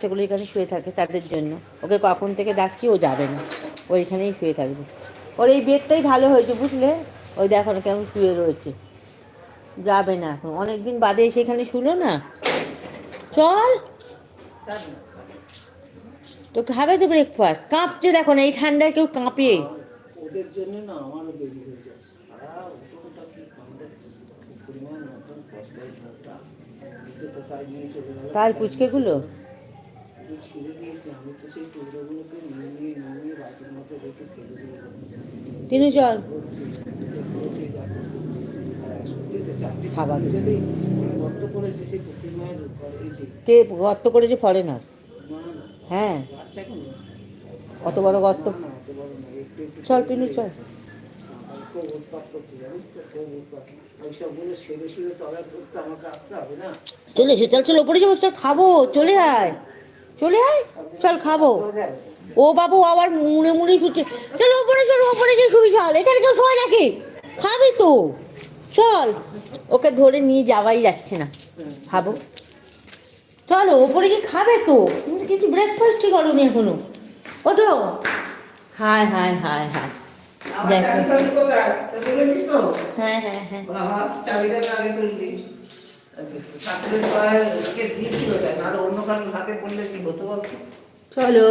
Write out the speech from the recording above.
বাচ্চাগুলোর কাছে শুয়ে থাকে তাদের জন্য। ওকে কখন থেকে ডাকছি ও যাবে না। ওইখানেই শুয়ে থাকবে। ওর এই বেডটাই ভালো হয়েছে বুঝলে? ওই দেখো না কেমন শুয়ে রয়েছে। যাবে না এখন। অনেক দিন বাদে এসে এখানে শুলো না। চল। তো খাবে তো ব্রেকফাস্ট কাঁপছে দেখো না এই ঠান্ডায় কেউ কাঁপে। ওদের জন্য না আমারও দেরি হয়ে যাচ্ছে। তাই পুচকেগুলো? শুধু ছিঁড়ে দিয়েছে আমি তো সেই টুকরোগুলোকে নিয়ে নিয়ে নিয়ে নিয়ে বাটির মধ্যে রেখে ফেলে তিনু চল গর্ত কে গর্ত করেছে ফরেনার হ্যাঁ। অত বড় গর্ত। না অত বড় একটু চল পিনু চল। খুব উৎপাত করছে জানিস তো খুব উৎপাত। ওই সবগুলো সেরে সুরে তলায় করতে আমাকে আসতে হবে না। চলে এসে চল চল ওপরে যাব চল খাব চলে আয়। চলে আয় চল খাব। ও বাবু আবার মুড়ে মুড়ে শুচ্ছে। চল ওপরে চল ওপরে যে শুই চল। এখানে কেউ শোয় নাকি? খাবি তো। চল। ওকে ধরে নিয়ে যাওয়াই যাচ্ছে না। খাব। চলো ওপরে গিয়ে খাবে তো। তুমি তো কিছু ব্রেকফাস্টই করোনি এখনও। ওঠো। হায় হায় হায় হায়। দেখো। হ্যাঁ হ্যাঁ হ্যাঁ। হাতে পড়লে কি বলতো চলো।